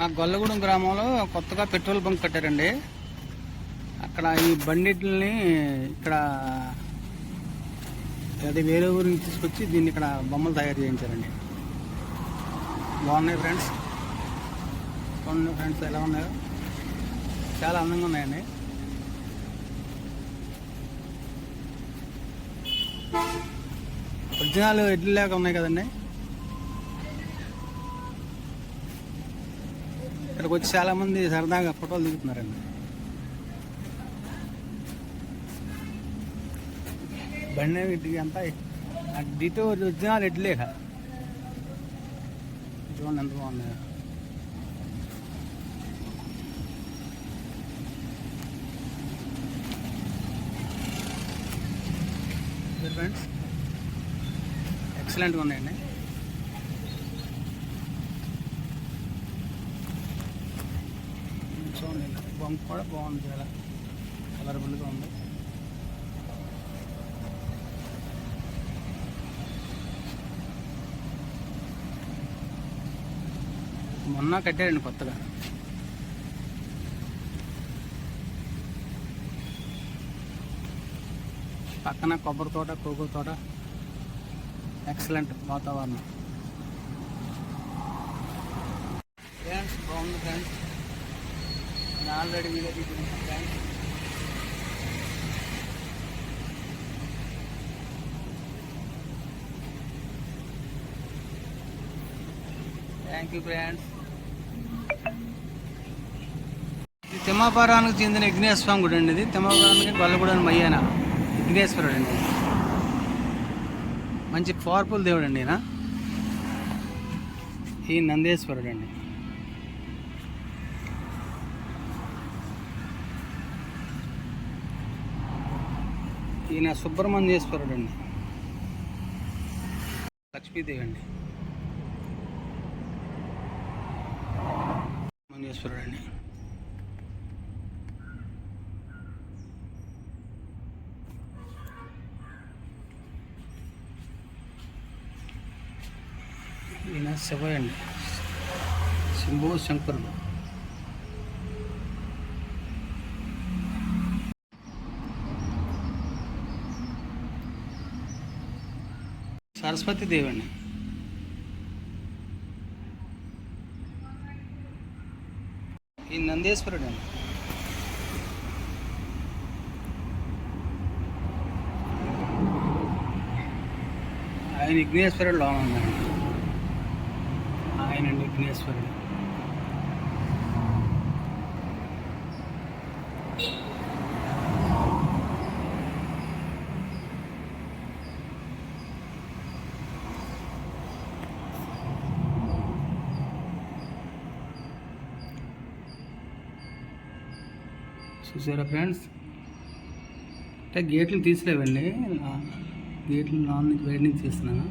మా గొల్లగూడెం గ్రామంలో కొత్తగా పెట్రోల్ బంక్ కట్టారండి. అక్కడ ఈ బండిట్లని ఇక్కడ అది వేరే ఊరి నుంచి తీసుకొచ్చి దీన్ని ఇక్కడ బొమ్మలు తయారు చేయించారండి. బాగున్నాయి ఫ్రెండ్స్? కొన్ని ఫ్రెండ్స్? ఎలా ఉన్నాయో? చాలా అందంగా ఉన్నాయండి. ఒరిజినల్ ఎడ్లు లేక ఉన్నాయి కదండి. ఇక్కడికి వచ్చి చాలామంది సరదాగా ఫోటోలు దిగుతున్నారండి. బండి ఇటు అంతా డిటో ఒరిజినల్ ఎడ్లే చూడండి ఎంత బాగున్నాయి ఫ్రెండ్స్ ఎక్సలెంట్గా ఉన్నాయండి చూడండి బొమ్మ కూడా బాగుంది చాలా కలర్ఫుల్గా ఉంది. మొన్న కట్టారండి కొత్తగా. పక్కన కొబ్బరి తోట కోకో తోట. ఎక్సలెంట్ వాతావరణం. ఫ్రెండ్స్ బాగుంది ఫ్రెండ్స్ నేను already video thank you friends ఇది తిమ్మాపురానికి చెందిన విఘ్నేశ్వర స్వామి గుడి అండి ఇది. తిమ్మాపురానికి గొల్లగూడని మయ్యాన విఘ్నేశ్వరుడు అండి. మంచి పవర్ఫుల్ దేవుడు అండి ఈయన. ఈ నందేశ్వరుడు అండి ఈయన సుబ్రహ్మణ్యేశ్వరుడు అండి లక్ష్మీదేవి అండి. సుబ్రహ్మణ్యేశ్వరుడు అండి ఈయన శివ అండి శంభు శంకరుడు సరస్వతి దేవి అండి ఈ నందేశ్వరుడు అండి. ఆయన విఘ్నేశ్వరుడు లోన ఉన్నాడు ఆయన విఘ్నేశ్వరుడు. చూసారా ఫ్రెండ్స్? అంటే గేట్లు తీసిలేవండి గేట్లు నాన్ వెయిటింగ్ చేస్తున్నాను.